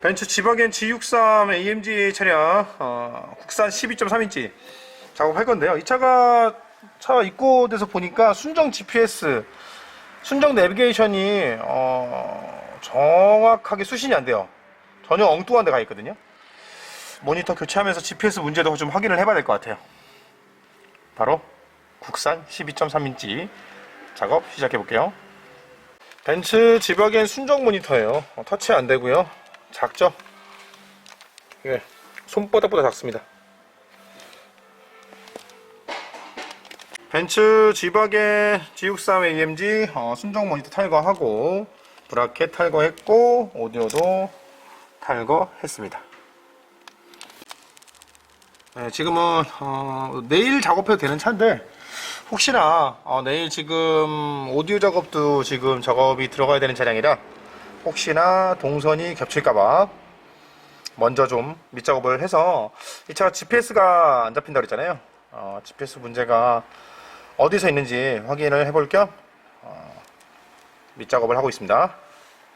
벤츠 지바겐 G63 AMG 차량 어, 국산 12.3인치 작업할 건데요. 이 차가 차 입고돼서 보니까 순정 GPS, 순정 내비게이션이 어, 정확하게 수신이 안 돼요. 전혀 엉뚱한 데 가 있거든요. 모니터 교체하면서 GPS 문제도 좀 확인을 해봐야 될 것 같아요. 바로 국산 12.3인치 작업 시작해 볼게요. 벤츠 지바겐 순정 모니터예요. 어, 터치 안 되고요. 작죠? 이게 손바닥보다 작습니다. 벤츠 지바겐 G63 AMG 어, 순정 모니터 탈거하고 브라켓 탈거했고 오디오도 탈거했습니다. 네, 지금은 어, 내일 작업해도 되는 차인데 혹시나 어, 내일 지금 오디오 작업도 지금 작업이 들어가야 되는 차량이라 혹시나 동선이 겹칠까봐 먼저 좀 밑작업을 해서 이 차가 GPS가 안 잡힌다고 그랬잖아요. 어, GPS 문제가 어디서 있는지 확인을 해볼 겸 어, 밑작업을 하고 있습니다.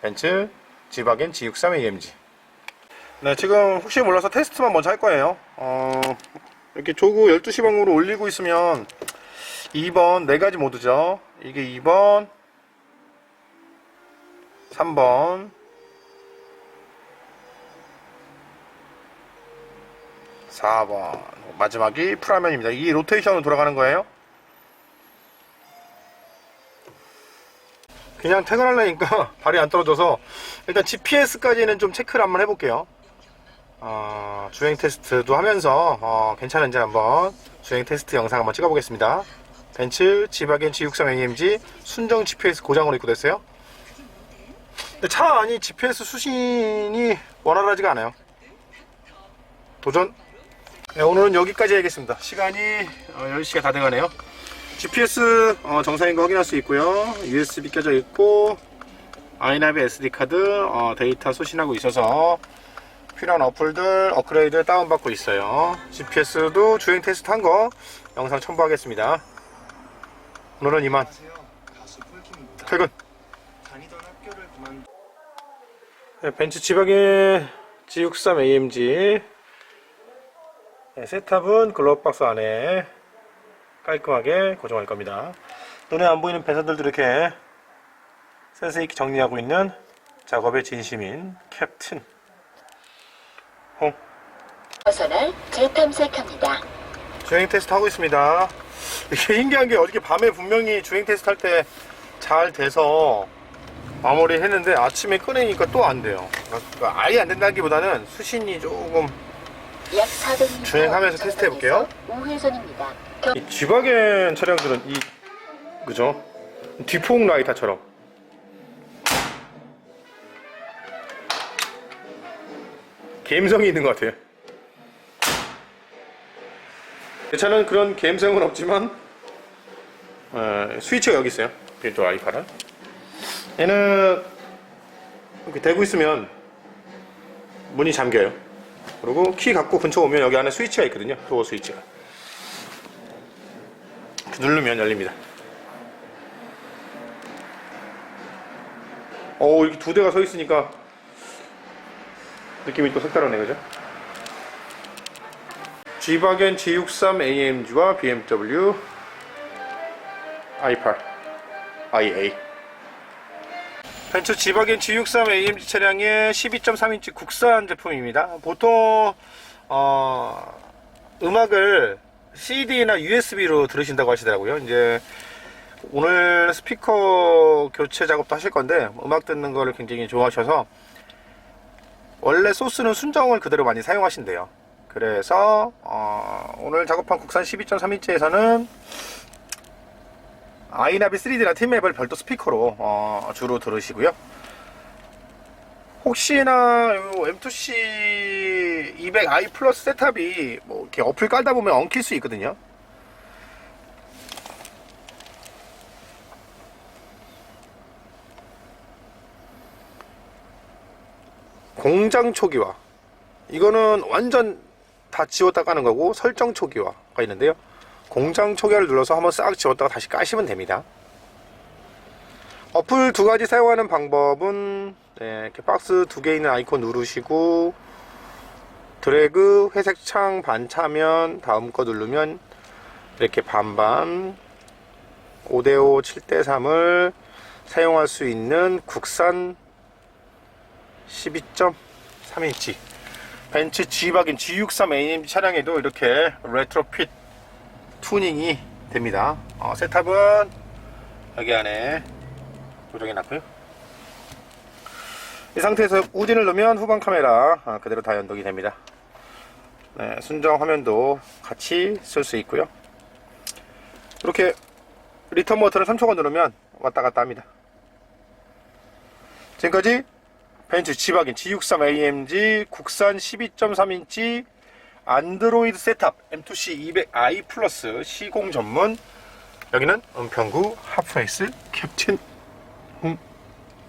벤츠 지바겐 G63 AMG. 네, 지금 혹시 몰라서 테스트만 먼저 할 거예요. 어, 이렇게 조구 12시 방으로 올리고 있으면 2번 네 가지 모드죠. 이게 2번, 3번 4번 마지막이 풀화면입니다. 이 로테이션으로 돌아가는 거예요. 그냥 퇴근하려니까 발이 안 떨어져서 일단 GPS까지는 좀 체크를 한번 해볼게요. 어, 주행 테스트도 하면서 어, 괜찮은지 한번 주행 테스트 영상 한번 찍어보겠습니다. 벤츠 지바겐 G63 AMG 순정 GPS 고장으로 입고 됐어요. 차 안이 GPS 수신이 원활하지가 않아요. 도전. 네, 오늘은 여기까지 하겠습니다. 시간이 어, 10시가 다 돼가네요. GPS 어, 정상인 거 확인할 수 있고요. USB 껴져 있고 아이나비 SD 카드 어, 데이터 수신하고 있어서 필요한 어플들 업그레이드 다운받고 있어요. GPS도 주행 테스트 한 거 영상 첨부하겠습니다. 오늘은 이만. 퇴근. 다니던 학교를 그만 네, 벤츠 지박의 G63 AMG 네, 셋탑은 글로브박스 안에 깔끔하게 고정할 겁니다. 눈에 안 보이는 배선들도 이렇게 센스 있게 정리하고 있는 작업의 진심인 캡틴 홍 벗어날 재탐색합니다. 주행 테스트 하고 있습니다. 이게 신기한 게 어저께 밤에 분명히 주행 테스트 할 때 잘 돼서 마무리 했는데 아침에 꺼내니까 또 안 돼요. 그러니까 아예 안 된다기보다는 수신이 조금 약 400m 주행하면서 테스트 해볼게요. 우회전입니다. 이 지바겐 차량들은 이 그죠 뒤폭 라이터처럼 감성이 있는 것 같아요. 제 차는 그런 감성은 없지만 어, 스위치가 여기 있어요. 빌드 아이파는 얘는 이렇게 대고 있으면 문이 잠겨요. 그리고 키 갖고 근처 오면 여기 안에 스위치가 있거든요. 도어 스위치가. 누르면 열립니다. 어 이렇게 두 대가 서 있으니까 느낌이 또 색다르네 그죠? G바겐 G63 AMG와 BMW i8 IA 벤츠 G바겐 G63 AMG 차량의 12.3인치 국산 제품입니다. 보통 어, 음악을 CD나 USB로 들으신다고 하시더라고요. 이제 오늘 스피커 교체 작업도 하실 건데 음악 듣는 거를 굉장히 좋아하셔서 원래 소스는 순정을 그대로 많이 사용하신대요. 그래서 어, 오늘 작업한 국산 12.3인치에서는 아이나비 3D나 팀맵을 별도 스피커로 어, 주로 들으시고요. 혹시나 요 M2C 200i 플러스 셋탑이 뭐 이렇게 어플 깔다 보면 엉킬 수 있거든요. 공장 초기화 이거는 완전 다 지웠다 까는 거고 설정 초기화가 있는데요. 공장 초기화를 눌러서 한번 싹 지웠다가 다시 까시면 됩니다. 어플 두 가지 사용하는 방법은 네, 이렇게 박스 두 개 있는 아이콘 누르시고 드래그 회색 창 반 차면 다음 거 누르면 이렇게 반반 5대5 7대3을 사용할 수 있는 국산 12.3인치 벤츠 G박인 G63 AMG 차량에도 이렇게 레트로핏 튜닝이 됩니다. 어, 세탑은 여기 안에 고정해 놨고요. 이 상태에서 우진을 넣으면 후방 카메라 아, 그대로 다 연동이 됩니다. 네, 순정 화면도 같이 쓸 수 있고요. 이렇게 리턴 버튼을 3초간 누르면 왔다 갔다 합니다. 지금까지 벤츠 지박인 G63 AMG 국산 12.3인치 안드로이드 셋탑 M2C 200i 플러스 시공 전문. 여기는 은평구 하프레이스 캡틴 홍